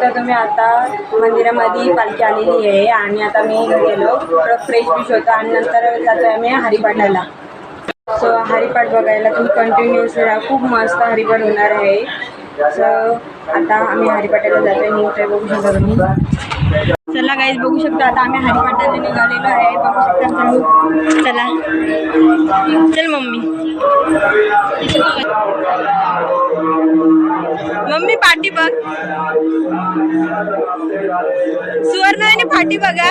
बघता तुम्ही आता मंदिरामध्ये पालखी आलेली आहे आणि आता मी गेलो थोडं फ्रेश बिश होतं आणि नंतर जातो आम्ही हरिपाठाला. सो हरिपाठ बघायला तुम्ही कंटिन्युअस राहा खूप मस्त हरिपाठ होणार आहे. सो आता आम्ही हरिपाठाला जातो आहे न्यूज बघू शकता तुम्ही. चला गाईज बघू शकता आता आम्ही हरिपाठाला निघालेलो आहे. बघू शकता चला. चल मम्मी. मम्मी पाठी बघ. सुवर्ण आणि पाठी बघा.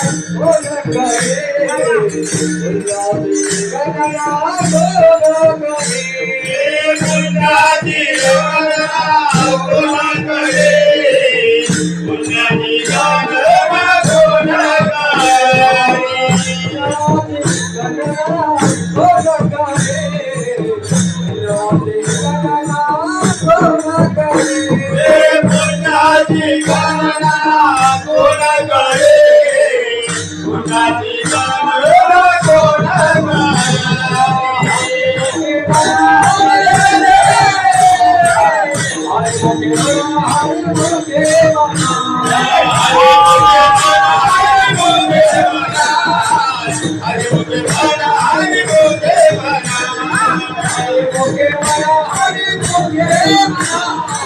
Oh,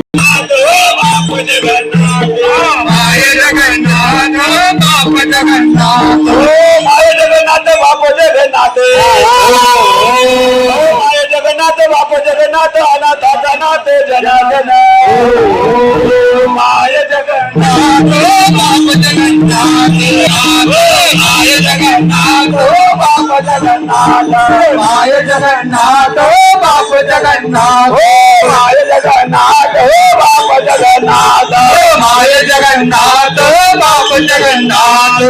जगन्नाथ बाप जगन्नाथ माय जगन्नाथ बाप जगन्नाथ माय जगन्नाथ बाप जगन्नाथ माय जगन्नाथ बाप जगन्नाथ अनाथ नाथ जनार्दन माय जगन्नाथ बाप जगन्नाथ माय जगन्नाथ बाप जगन्नाथ माय जगन्नाथ बाप जगन्नाथ। माय जगन्नाथ हो बाप जगन्नाथ। माय जगन्नाथ बाप जगन्नाथ।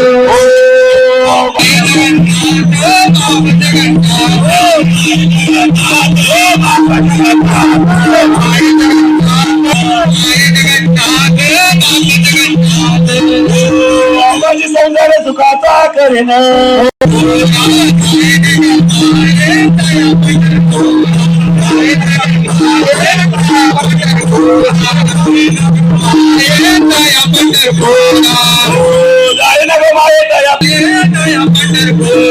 बाबाजी सौंदर्य सुखाचा करेन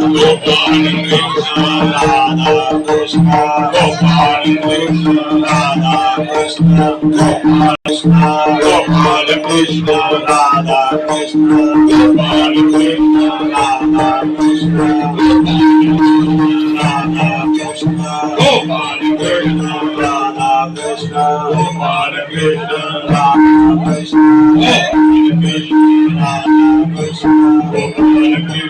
गोपाल कृष्ण राधा कृष्ण गोपाल कृष्ण राधा कृष्ण गोपाल कृष्ण गोपाल कृष्ण राधा कृष्ण गोपाल कृष्ण राधा कृष्ण कृष्ण राधा कृष्ण गोपाल कृष्ण राधा कृष्ण गोपाल कृष्ण राधा कृष्ण गोपाल कृष्ण राधा कृष्ण गोपाल कृष्ण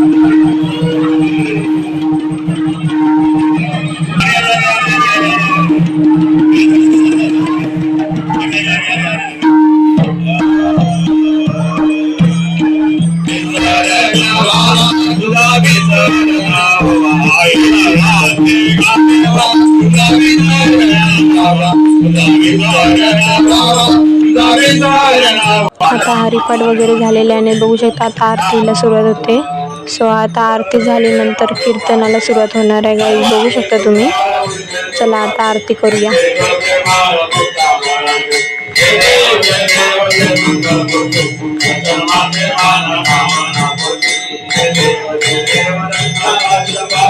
आता हरिपाठ वगैरे झालेले आणि बघू शकता आता आरतीला सुरुवात होते. सो आता आरती झाल्यानंतर कीर्तनाला सुरुवात होणार आहे गाई बघू शकता तुम्ही. चला आता आरती करूया.